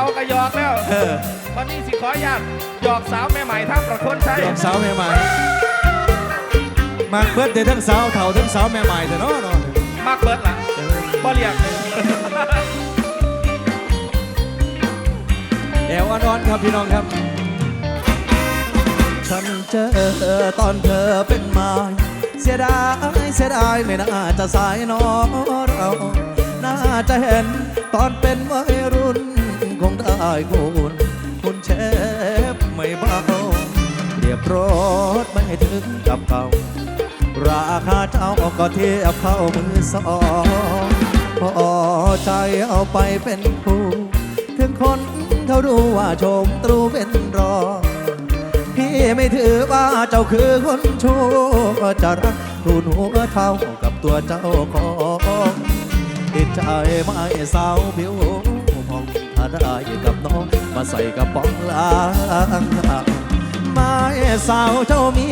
เขากระยอกแล้วเออวันนี้สิขออนุญาตหยอกสาวแม่ใหม่ทั้งประคนใช้ยอมสาวแม่ใหม่มาเบิดเดทั้งสาวเฒ่าทั้งสาวแม่ใหม่แต่เนาะเนาะมากเบิดล่ะบ่เรียกเลยแอวอ่อนๆครับพี่น้องครับ ฉันเจอตอนเธอเป็นไม้เสียดายเสียดายไม่น่าจะสายนอเรา น่าจะเห็นตอนเป็นวัยรุ่น คงได้คุณคุณเชฟไม่เบาเรียบรถไม่ถึงกับเก่าราคาเจ้าก็เทียบเข้ามือสองพอใจเอาไปเป็นครูถึงคนเขาดูว่าชมตรูเป็นรองพี่ไม่ถือว่าเจ้าคือคนชั่วจะรักรูนหัวเท่ากับตัวเจ้าของติดใจไม่สาวผิว ได้กับน้อง มาใส่กระป๋องล้างม่สาวเจ้ามี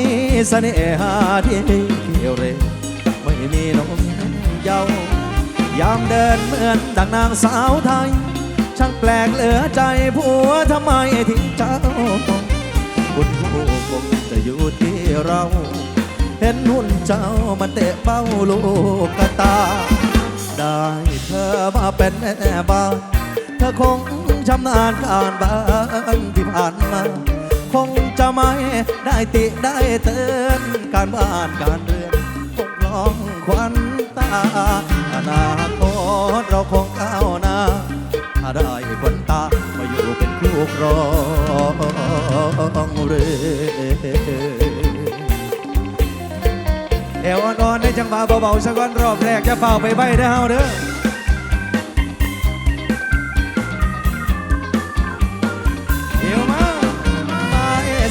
เสน่หาที่เขียวเรไม่มีนมเยาวยามเดินเหมือนดังนางสาวไทย ช่างแปลกเหลือใจผัวทำไมทิ้งเจ้าคุณผู้คงจะอยู่ที่เรา เห็นหุ่นเจ้ามันเตะเป้าลูกตา ได้เธอมาเป็นแม่บ้าน อคงชำนาญการบ้านที่ผ่านมา คงจะไม่ได้ติได้เตือนการบ้านการเรือนคงลองควันตาอนาคตเราคงก้าวหน้าถ้าได้คนตามาอยู่เป็นคู่ครองเรือเอวอ่อนๆในจังหวะเบาๆสักวันรอบแรกจะเฝ้าไปใบเด้เฮาเด้อ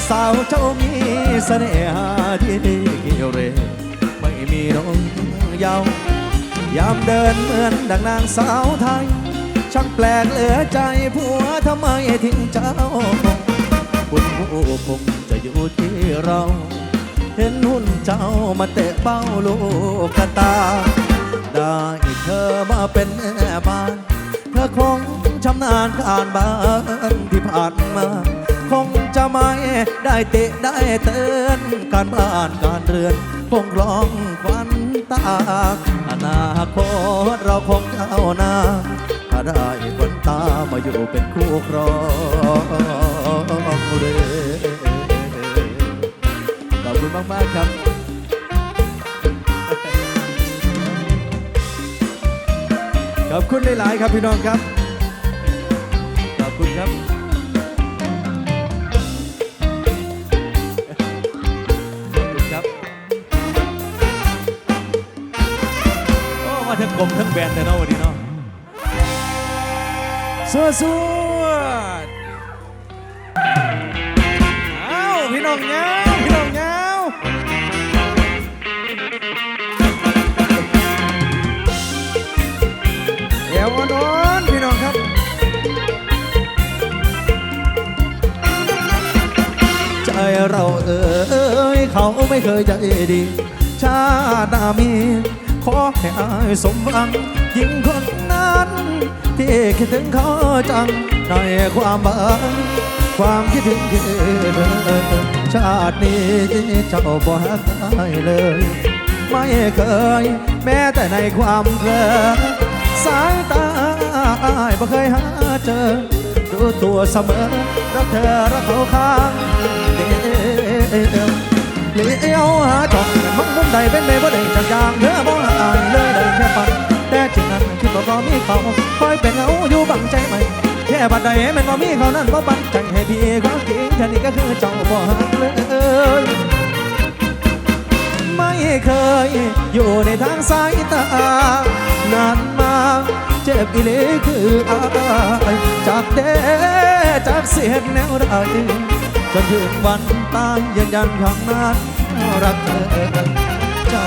สาวเจ้ามีเสน่หาที่เกี่ยวเรไม่มีน้องยาวยามเดินเหมือนดังนางสาวไทย ช่างแปลกเหลือใจผัวทำไมทิ้งเจ้าคุณผู้คงจะอยู่ที่เรา เห็นหุ่นเจ้ามาเตะเป้าลูกกระตา ได้เธอมาเป็นแม่บ้าน เธอคงชำนาญการบ้านที่ผ่านมา คงจะไม่ได้เตะได้เตือนการบ้านการเรือน คงร้องควันตา อนาคตเราคงก้าหน้าถ้าได้คนตามาอยู่เป็นคู่ครองเรือขอบคุณมาก ๆ ครับขอบคุณหลาย ๆ ครับพี่น้องครับ ขอบคุณครับ กลมทั้งแบนเลยเนาะวันนี้เนาะสวดสวดอ้าวพี่น้องเงาพี่น้องเงาเอวอ่อนพี่น้องครับใจเราเอ่ยเขาไม่เคยใจดี ชาติหน้ามี ให้อายสมหวังยิ่งคนนั้น ที่คิดถึงเขาจังในความบังความคิดถึงคือเธอชาตินี้เจ้าบ่หักอายเลย ไม่เคย แม้แต่ในความเพลอสายตาอายบ่เคยหาเจอรู้ตัวเสมอรักเธอรักเขาข้างเดียวเลี้ยวหาจองมังมุมใดเป็นไปบ่ได้จากอย่างเธอบ่ อายเลยได้แค่ฝันแต่จริงนั้นคิดว่าก็มีเขาคอยเป็นเงาอยู่บังใจไหมแค่บัดใดแมันว่ามีเขานั้นบ่บังใจให้พี่เขาจริงแค่นี้ก็คือเจ้าบ่หักเลยไม่เคยอยู่ในทางสายตานานมาเจ็บอีหลีคืออายจากเดจากเสียงแนวใดจนถึงวันตายยืนยันข้างนั้นรักเธอเจ้า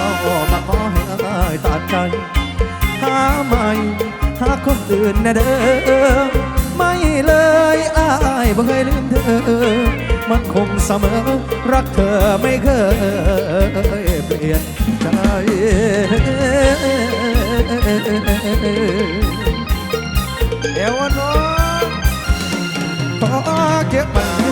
มาขอให้อายตัดใจหาไม่หาคนอื่นน่เด้อไม่เลยอายบ่เคยลืมเธอ มันคงเสมอ รักเธอไม่เคยเปลี่ยนใจเอวอนว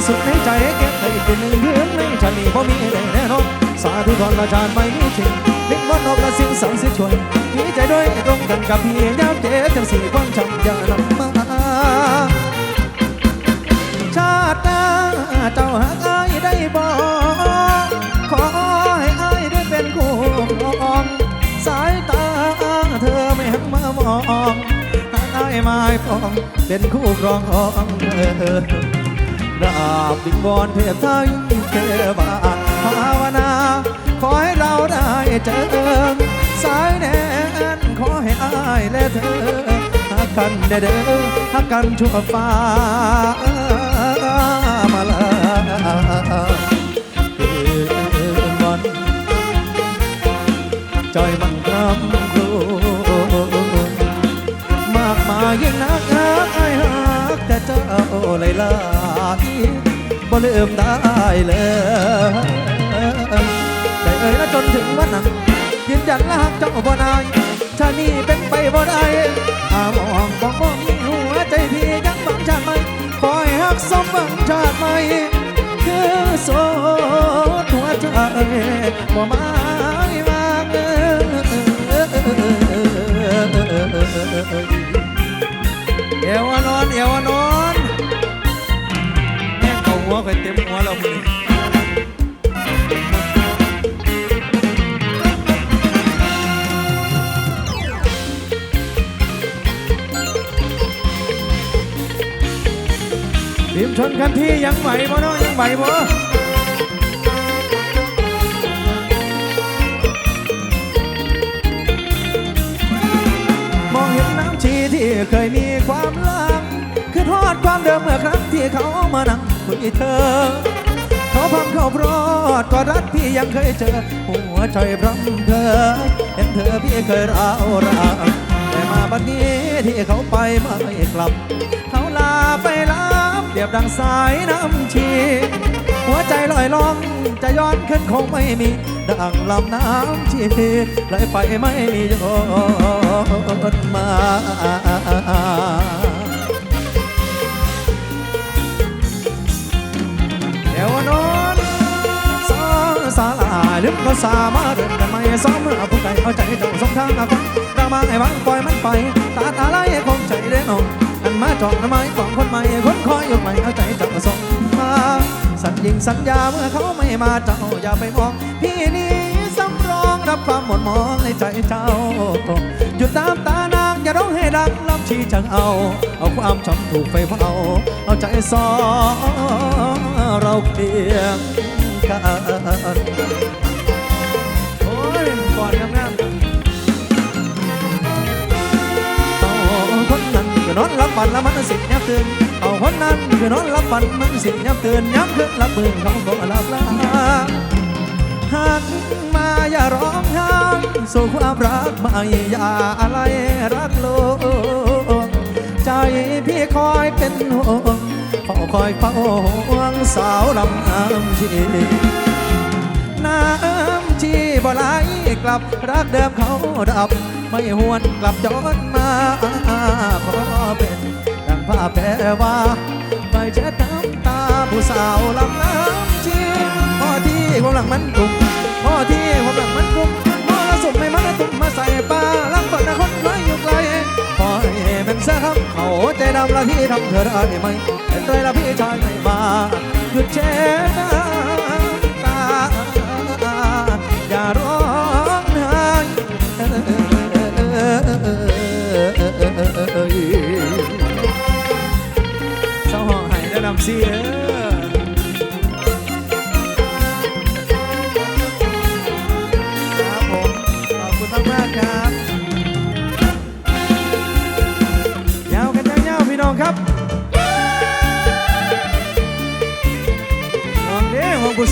สุดในใจเก็บได้เป็นหนึ่งเดือนในฉันนี้บ่มีแน่นอนสาธุทรอาจารย์ไม่มีทิ้งลิง วันนกและสิ่งศักดิ์สิช่วยมีใจด้วยตรงกันกับพี่ยามเจ็บจังสี่ความจำอย่านำมาชาติหน้าเจ้าหากอายได้บอก ขอให้อายได้เป็นคู่ครองสายตาเธอไม่หันมามองหากอายม่ปองเป็นคู่ครองของเธอราบวิงวอนเทพไทยเทวาภาวนา ขอให้เราได้เจอสายแนนขอให้อายและเธอหักกันเด้อเด้อหักกันชั่วฟ้ามาลาวันจอยมันคำครูมากมายยิ่งนักฮักไอ้ายฮักแต่เจ้าเลยลายบ่ลืมได้เลย อ่ยและจนถึงวันนั้นยืนยันและหักเจ้าบ่นายชานี่เป็นไปบ่ได้อามองบอกบ่มีหัวใจพี่ยังบังชาติไม่คอยหักสมบังชาติไม่คือโสดหัวใจบ่หมายว่าเอเอวนอนเอวนอนแม่งเก่าหัวคยเต็มหัวเราเลย ชนกันที่ยังไหวบ่เนาะยังไหวบ่มองเห็นน้ำชีที่เคยมีความลังคือทอดความเดิมเมื่อครั้งที่เขามานั่งคุยเธอ เขาพังเขาพรอดก็รักพี่ยังเคยเจอ หัวใจพร้ำเธอ เห็นเธอพี่เคยร้าวราแต่มาบัดนี้ที่เขาไปไม่กลับ เขาลาไปรับเป รียบดังสายน้ำชี หัวใจลอยล่อง จะย้อนขึ้นคงไม่มี ดังลำน้ำชีไหลไปไม่มีโยนมาเดี๋ยวนอนสองสาลาลืมก็สามารถเดินกันไม่ซ้อมเมื่อผู้ใดเอาใจเจ้าสองทางอาฟังเรามาให้วางปล่อยมันไป ตาตาไหลคงใจเด่นอันมาจองทำไมของคนใหม่คนคอยอยู่ใหม่เอาใจเจ้าส่งมาสัญญิงสัญญาเมื่อเขาไม่มาเจ้าอย่าไปมอง พี่นี้สำรองรับความหมดมองในใจเจ้าหยุดตามตานางอย่าร้องให้ดังลำชีจังเอา เอาความช้ำถูกไฟเผาเอาใจสองเราเพียงกันโอ้ยก่อน อนอนรับฝันแล้วมันสิยับตื่นเอาคนนั้นคือนอนรับฝันมันสิยับตื่นย้ำขึ้นรับมือเขาก็หลับลาหันมาอย่าร้องไห้สู่ความรักไม่อย่าอะไรรักโลกใจพี่คอยเป็นห่วงเฝ้าคอยเฝ้าห่วงสาวลำน้ำชีน้ำชีบ่ไหลกลับรักเดิมเขาดับ ไม่หวนกลับย้อนมาขอเป็นดังผ้าแปรว่าไม่เช็ดน้ำตาผู้สาวลำน้ำชีพอที่ความหลังมันกลุ่มพอที่ความหลังมันกลุ่มมอสุมไม่มาตุ่มมาใส่ปลาลังฝนนะคนไว้อยู่ไกลพอให้เป็นเสื้อคำเขาใจดำละที่ทำเธอได้ไหมเป็นไรละพี่ชายไม่มาหยุดเช็ด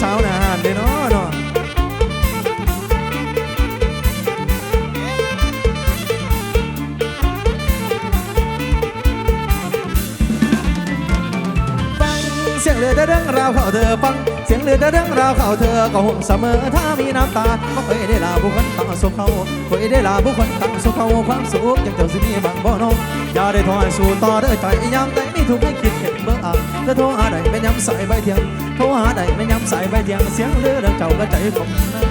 สาวหนาหานเด้เนาะเนาะ ยงเรือเรื่องราวเขาเธอฟัง เสียงเรือเรื่องราวเขาเธอก็ห่วงเสมอถ้ามีน้ำตาก็เคยได้ลาบุคคลตั้งสุขเขาเคยได้ลาบุคคลตั้งสุขเขาความสุขยังเจ้าสิมีบางบ่น้องอย่าได้ถอยสู่ต่อเด้อใจยามใดมีทุกข์ให้คิดเห็นเบื่อเธอโทรหาใดไม่ย้ำสายใบเทียงโทรหาใดไม่ย้ำสายใบเทียงเสียงเรือดังเจ้าก็ใจผมนะ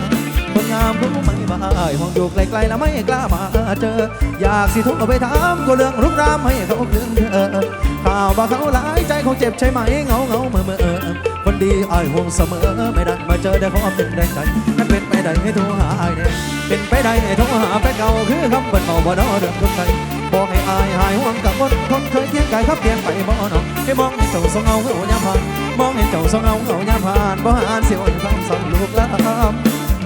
คนงามรู้ไหมว่าอ้าห้องอยู่ไกลๆแล้วไม่กล้ามาเจอ อยากสิโทรไปถามก็เรื่องรุกรามให้เขาคืนเธอ ข่าวว่าเขาหลายใจคงเจ็บใช่ไหมเงาเงาเมื่อเมื่อคนดีอ้ายห่วงเสมอ ไม่ได้มาเจอได้ขอเป็นแรงใจนั่นเป็นไปได้ให้โทรหาอ้เนี่ยเป็นไปได้ให้โทรหาแฟนเก่าคือคำเป็นเมาบ่นอเรื่องคนไทยบอกให้อายหายห่วงกับคนคนเคยเคียงกายครับเพียงไปบ่หนอให้มองเห็นเจ้าสองเงาเงายามผ่านมองเห็นเจ้าสองเงาเหงายามผ่านบ่หานเสียวอย่างคำสั่งลูกลาม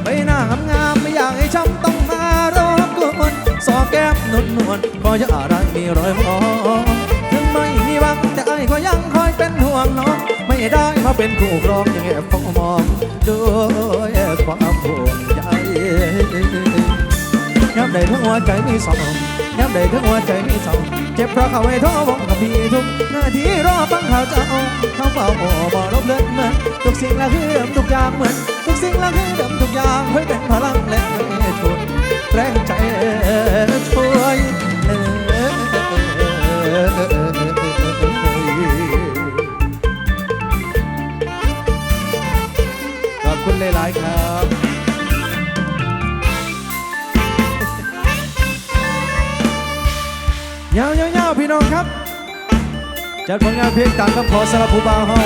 ใบหน้างามงามไม่อยากให้ช้ำต้องมารบกวนสอแก้มนวลนวลก็จะอะไรมีรอยมอง หวังแต่ไอ้ายก็ยังคอยเป็นห่วงน้อง ไม่ได้มาเป็นคู่ครองยังแอบเฝ้ามองด้วยความห่วงใยย้ำใดทั้งหัวใจมีสองย้ำใดทั้งหัวใจมีสองเจ็บเพราะเขาให้โทรบอกกับพี่ทุกนาทีรอฟังข่าวเจ้าเขาเฝ้าบ่บ่ลบเลือนเหมือนทุกสิ่งละคือเดิมทุกอย่างเหมือน ทุกสิ่งละคือเดิมทุกอย่างเพื่อเป็นพลังและช่วยแรงใจ จัดผลงานเพลงตามคำขอสารบผู้บ่าเฮา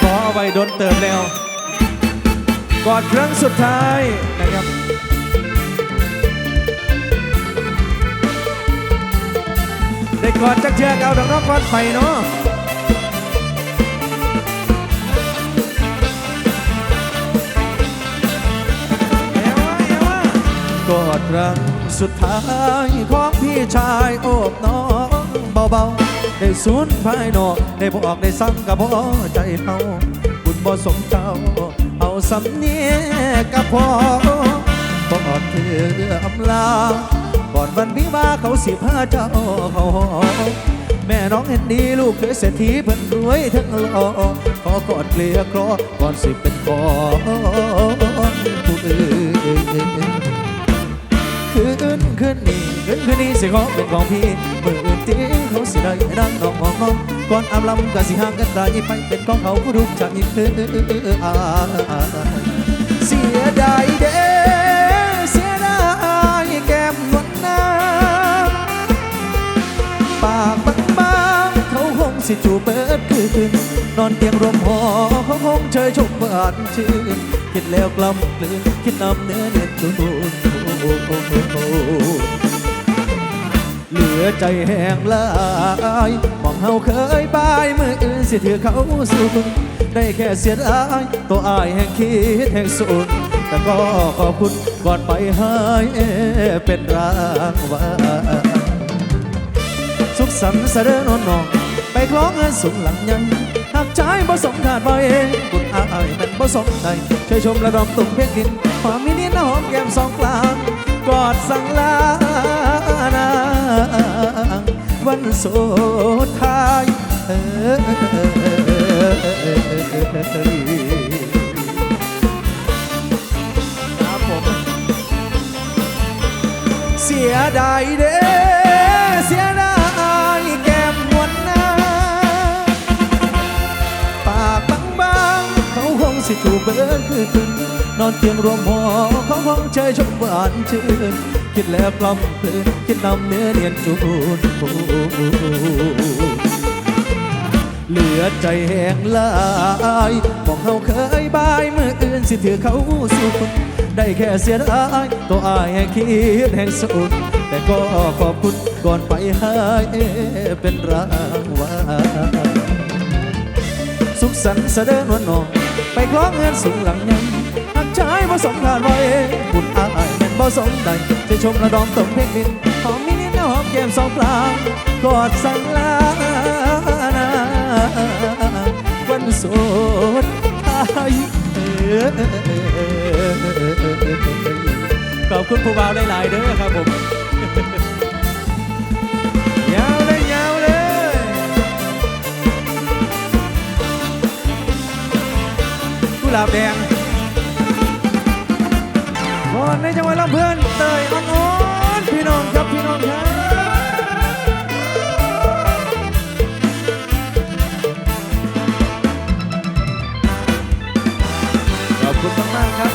ขอเอาไว้โดนเติมแล้วกอดครั้งสุดท้ายนะครับได้กอดจักเชือกเอาดอกน้องกอนไฟเนาะเอวะเอวะกอดครั้งสุดท้ายของพี่ชายโอบน้องเบาๆ ได้สูญภายนอกได้บอกได้ซ้ำกับพ่อใจเฮาบุญบ่สมเจ้า เอาสำเนียกับพ่อกอดเธออำลาก่อนวันวิวาเขาสิพาเจ้าเขาหอแม่น้องเห็นดีลูกเคยเศรษฐีเพิ่นรวยทั้งหล่อขอกอดเกลียกรอก่อนสิเป็นกอนผู้อื่นคืนคืนนี้คืนคืนนี้สิขอเป็นของพี่เมื่อ ตีเขาสิได้ดังนองมองนองก่อนอำลำก็สิห่างกันได้ไปเป็นของเขาผู้ดูใจคืออาเสียดายเด้เสียดายแก้มนวลน้ำปากบางๆเขาคงสิจูเบิดคืนนอนเตียงรวมหอเขาคงเชยชมบานชื่นคิดแล้วกลำกลืนคิดนำเนื้อเน็ดจูน เหลือใจแห้งลายมองเฮาเคยบายมืออื่นสิถือเขาสูญได้แค่เสียดายตัวอายแห่งคิดแห่งสูญแต่ก็ขอบคุณก่อนไปให้เป็นรางวัลสุขสันต์เสด็จนอนนองไปคล้องเงินสูงหลังยังหักใจบ่สมขาดบ่เองคุณอายมันบ่สมใจช่วยชมระดมตุ่มเพียงดินความมินินหอมแก้มสองกลางกอดสั่งลาางวันสุดท้ายเออเสียดายเด้เสียดายแก้มนวลนาปากบางๆเขาคงสิถูกเบิดคือคืนนอนเตียงรวมหอเขาห้องเชยชมหวานชื่น คิดแล้วกล่อมเพลินคิดนำเนื้อเนียนจูนเหลือใจแห้งลายบอกเขาเคยบายเมื่ออื่นสิถือเขาสู่คนได้แค่เสียดายตัวอายแห่งคิดแห่งสูญแต่ก็ขอบคุณก่อนไปให้เป็นรางวัลสุขสันต์เสด็จวันนองไปคล้องเงินสูงหลังยังหักใจบ่สมงานไว้บุญอายแม่น บ่สมใดจะชมระดองตกเพลงดินหอมมินิดหอมแก้มสองปลางกอดสั่งลานาวันสดท้ายขอบคุณผู้บ่าวหลายๆเด้อครับผมยาวเลยยาวเลยกุหลาบแดง อนในจังหวัดลำเพื่อนเตยอ่อนอ่อนพี่น้องครับพี่น้องครับขอบคุณมากครับ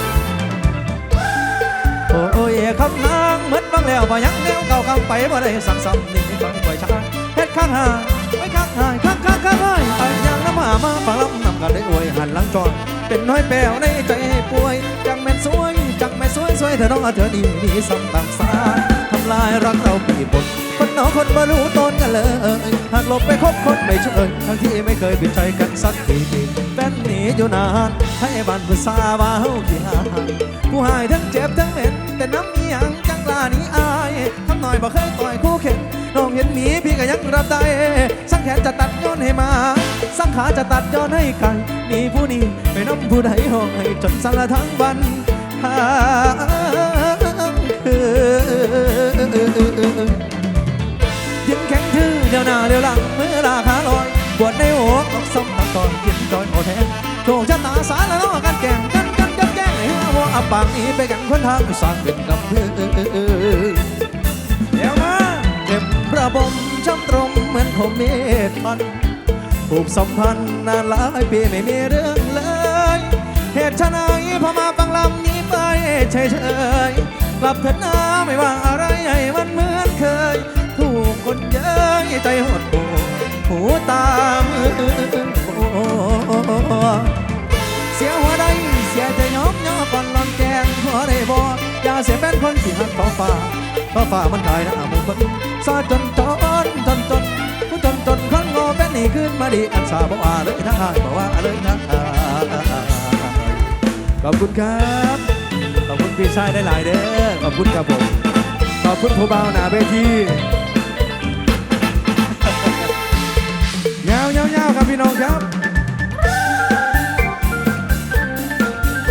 โอ้โอเอ๋คำนางเหมือนฟังแล้วบ่ยังแนวเก่าคำไปบ่ได้สั่งซ้ำนี่ฟังไว้ช้าเฮ็ดข้างหาไว้ข้างหาข้างข้างข้างหายไอ้ยังน้ำหามาฟังลำนำกันได้อวยหันหลังจอนเป็นน้อยแปวในใจป่วยจังแม่นสวย จังแม่สวยสวยเธอน้องเอาเธอดีนี่ซ้ำต่างสาทำลายรักเราปีบนคนน้องคนบ่รู้ตนกันเลยหากหลบไปคบคนไม่ช่วยทั้งที่ไม่เคยปิดใจกันสักทีแฟนหนีอยู่นานให้บ้านผู้สาวาเฮาที่หาผู้หายทั้งเจ็บทั้งเหม็นแต่น้ำมีหยังจังลานี้อายทำหน่อยบ่เคยต่อยคู่เข็นน้องเห็นหมีพี่ก็ยังรับได้สังแขนจะตัดย้อนให้มาสังขาจะตัดย้อนให้ไกันนี่ผู้นี้ไปน้ำผู้ใดห้องให้จนสั่นละทั้งวัน หายืนแข็งทื่อเดียวหน้าเดียวหลังเมื่อลาขาลอยปวดในหัวออกซ้ำตาตอนกินจอยโอแทนโชคชะตาสารละเนาะกันแก่งกันกันกันแก่งให้หัวอับปากนีไปกันคนทางสร้างเป็นกับเพื่อเดี๋ยวมาเก็บระบมช้ำตรงเหมือนผมเมตมันผูกสัมพันธ์นานหลายปีไม่มีเรื่องเลย เหตุชะไหนพอมาฟังลำนี้ ไปเฉยๆกลับเถิดนะไม่ว่าอะไรให้มันเหมือนเคย ถูกคนเย้ยใจหดหูหูตามเสียหัวใดเสียใจยอมย่อก่อนลอนแกงหัวได้บอกอย่าเสียเป็นคนที่หักขอฟ้าขอฟ้ามันกลายน้าหมู่คนซาจนจนจนจนผู้จนจนคนงอเป็นนี่ขึ้นมาดีอันสาบอกว่าเลยนะบอกว่าเลยนะขอบคุณครับ ขอบคุณพี่ชายได้หลายๆเด้อขอบคุณครับผมขอบคุณผู้บ่าวหนาเวทียาวยาวยาวครับพี่น้องครับ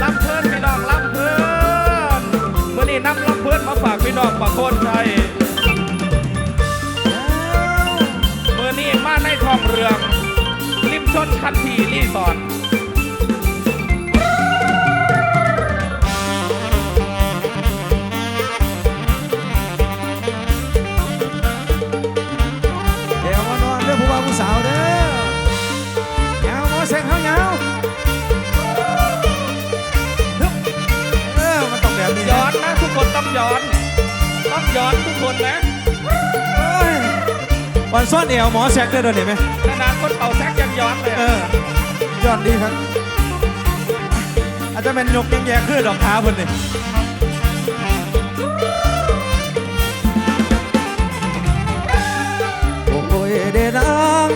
ลำเพลินพี่น้องลำเพลินเมื่อนี้นำลำเพลินมาฝากพี่น้องประโคนใจเมื่อนี้มาในทองเรืองริมชนคันทีรีสอร์ท ย้อนทุกคนนะเอ้ยวันซ่อนเอวหมอแซกได้ด้วยเห็นไหมขนาดคนเป่าแซกยังย้อนเลยเออะอยอดดีครับ อาจจะเป็นยกแยงๆขึ้นดอกเท้าเพิ่นนี่โอ้ยเดนาง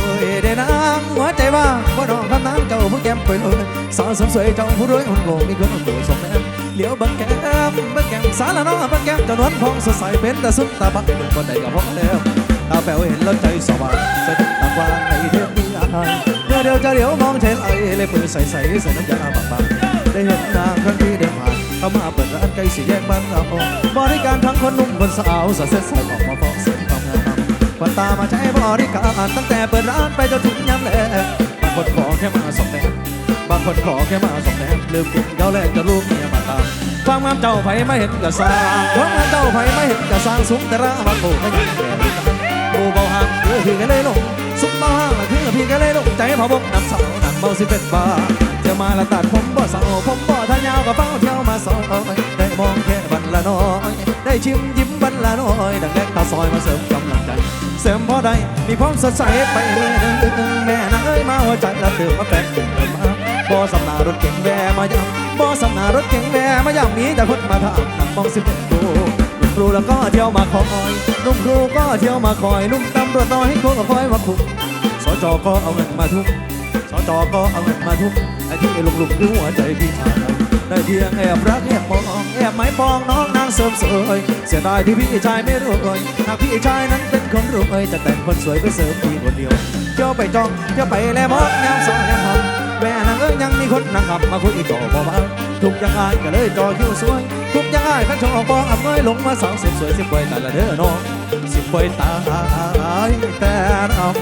โอ้ยเดนางหัวใจว่างว่าน้องคำน้ำเจ้าผู้แก้มไปเลยสาวสมสวยเจ้าผู้รวยหุ่นโกมีคนหุ่นโกสมแนม เหลียวบังแก้มบังแก้มสารน้องบังแก้มจานวลพองสดใสเป็นแต่สุดตาบักดูคนใดก็พอแล้วตาแป๋วเห็นแล้วใจสว่างสะดุดตากว้างในเทพนิยายเดี๋ยวเดียวจะเดี๋ยวมองเฉยไหลเลยปืนใสใสใส่น้ำยาบางๆได้เห็นนางครั้งที่เดินผ่านเข้ามาเปิดร้านใกล้สี่แยกบางเอาบริการทั้งคนหนุ่มคนสาวสาวเซ็ตใส่ออกมาฟอกเสริมความงามคนตามาใช้บริการตั้งแต่เปิดร้านไปจนถึงยามแลงบางคนขอแค่มาสองแต้ม บางคนขอแค่มาสองแต้มลืมกินเก้าแรกจะลูกเมียมาตามความงามเจ้าไผไม่เห็นกระสร้างความงามเจ้าไผไม่เห็นกระสร้างสูงแต่รามาโผล่ก็ยังแก่ดีกันโอ้เบาห่างคือพี่ก็เลยลงสุกเบาห่างละคือพี่ก็เลยลงใจพอบกน้ำสาหนักเบาสิเป็นบาเที่ยวมาละตัดผมบ่สาผมบ่ทายาวกับเป้าเที่ยวมาซอยได้มองแค่บันละน้อยได้ชิมยิ้มบันละน้อยดังแรกตาซอยมาเสริมกำลังใจเสริมพอได้มีความสดใสไปเลยแม่นางเอ้ยมาหัวใจละเติมมาแปะเติมมา บ่สำนารถเก่งแวมาย่ำบ่สำนารถเก่งแวมาย่ำมีแต่คนมาถามนั่งมองสิเป็นครูนุ่มครูแล้วก็เที่ยวมาคอยนุ่มครูก็เที่ยวมาคอยนุ่มตำรวจน้อยให้ครูก็คอยมาคุมสจก็เอาเงินมาทุ่มสจก็เอาเงินมาทุ่มไอ้ที่ลุกลุกคือหัวใจพี่ชายได้เพียงแอบรักแอบมองแอบไม้ปองน้องนางเสริมสวยเสียดายที่พี่ชายไม่รวยหากพี่ชายนั้นเป็นคนรวยจะแต่งคนสวยไปเสริมพี่คนเดียวเที่ยวไปจองเที่ยวไปแล้วมองแนวสองแนวหอม แม่นางเอ้ยยังมีคนนั่งขับมาคุยต่อบ่บ้าทุกย่างอายก็เลยจอคิวสวย ทุกย่างอายขันชอบอกอำเงยลงมาสาวสียบสวยสิบไว้แต่ละเด้อน้องสิบไว้ตายแต่น้อง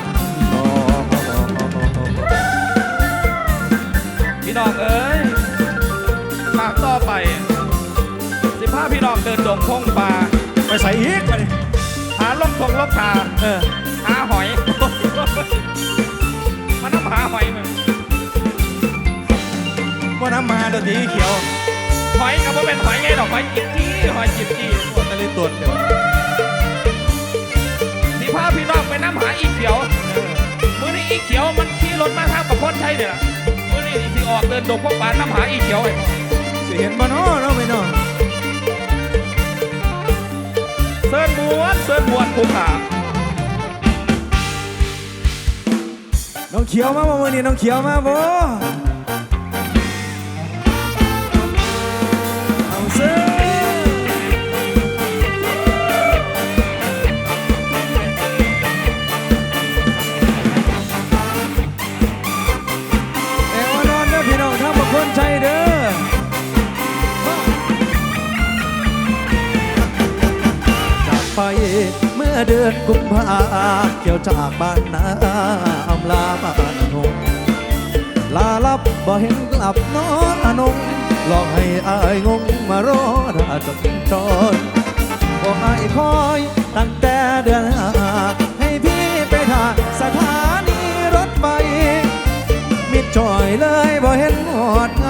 พี่น้องเอ้ยฉากต่อไป สิพาพี่น้องเดินดงพงป่าไปใส่อีกไปหาลมทงลมทาเออหาหอยมาน้ำหาหอยมึง ว่าน้ำมาดนตรีเขียว หอยก็บ่เป็นหอยไงดอกหอยจิกจี้หอยจิบจี้ปวดตะลิตัวเดียวสิพาพี่น้องไปน้ำหาอีเขียวมื้อนี้อีเขียวมันขี่รถมาทางประพนชัยเนี่ยล่ะมื้อนี้สิออกเดินดงพวกป่าน้ำหาอีเขียวไอ้สิเห็นบ่เนาะเนาะไม่เนาะเซิร์นมวนเซิร์นมวนภูขาน้องเขียวมาบ่มื้อนี้น้องเขียวมาบ่ กุมภาเกี่ยวจากบ้านนาอำลาบ้านหงลาลับบ่เห็นกลับน้องอนงหลอกให้อายงงมารอราจนจรบ่อายคอยตั้งแต่เดือนหาให้พี่ไปท่าสถานีรถไฟมิดจอยเลยบ่เห็นหอดไง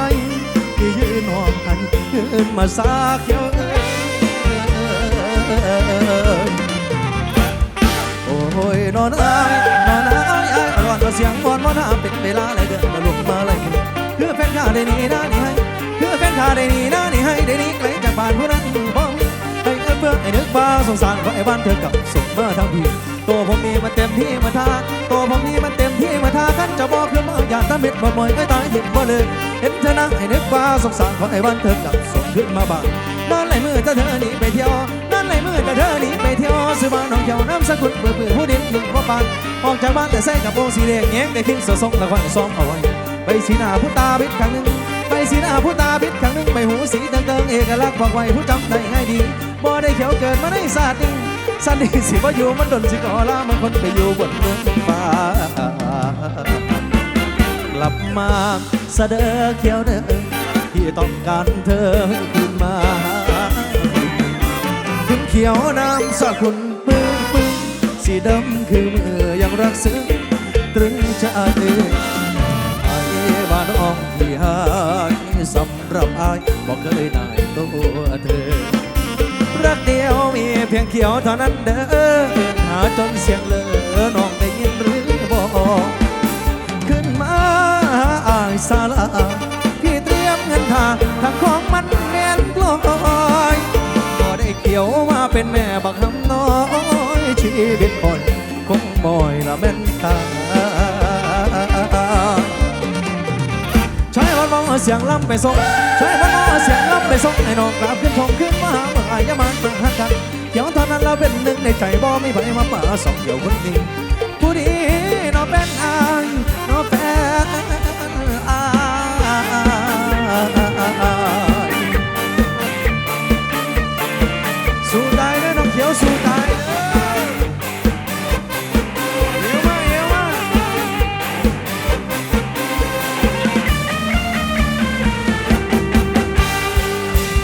ที่ยืนหอบกันยืนมาซาเขียว นอนอายนอนอายอายร้อนมาเสียงวอนวอนหาเป็นเวลาหลยเดือนมาลุกมาเลยคือแฟนข้าได้หนีหน้านี่ให้คือแฟนข้าได้หนีหน้านี่ให้ได้หนีไกลจากบ้านผู้นั้นบ้องให้เอื้อเพื่อไอ้นึกบ้าสงสารเพราะไอ้บ้านเธอกับส่งมาทั้งพี่ตัวผมนี่มันเต็มที่มาทาตัวผมนี่มันเต็มที่มาทากันจะบอกคือเมื่ออยากทำเม็ดบ่บ่อยก็ตายถิ่นบ่เลยเห็นเธอนะไอ้นึกบ้าสงสารเพราะไอ้บ้านเธอกับส่งขึ้นมาบ้างนั่นไหลมือจะเธอหนีไปเที่ยว มือจะเธอหนีไปเที่ยวซื้อบานน้องเขียวน้ำสกุลเบื่อเบื่อผู้ดินถึงว่าปานออกจากบ้านแต่ใส่กับโปรงสีแดงแง้งแต่ทิ้งเสือทรงละครซ้อมเอาไว้ไปสีหน้าผู้ตาบิดครั้งหนึ่งไปสีหน้าผู้ตาบิดครั้งหนึ่งไปหูสีเติงเติงเอกลักษณ์บอกไว้ผู้จำได้ง่ายดีบ่ได้เขียวเกิดมาในศาสตร์นี้สันนี้สิว่าอยู่มันดนสิกอลามันคนไปอยู่บนเมืองฟ้ากลับมาเสดอเขียวเดินที่ต้องการเธอให้คืนมา เขียวน้ำสกุลปึ้งปึ้งสีดำคือมือยังรักซึ้งตรึงใจไอ้บ้านอ่องที่หายสำหรับไอายบอกเคยได้ตัวเธอ รักเดียวมีเพียงเขียวเท่านั้นเด้อหาจนเสียงเลอน้องได้ยินหรือบอกขึ้นมาอายสาลาพี่เตรียมเงินทาทางของมันแม่นกลอย ละแม่นตาใช้วันมองเสียงล่ำไปส่งใช้วันมองเสียงล่ำไปส่งให้น้องกลับขึ้นชมขึ้นมาเมื่ออายมันเมื่อหักกันเขียวเท่านั้นเราเป็นหนึ่งในใจบ่มีไปมาป่าสองเดียวคนนี้ผู้ดีน้องเป็นอายน้องแฟ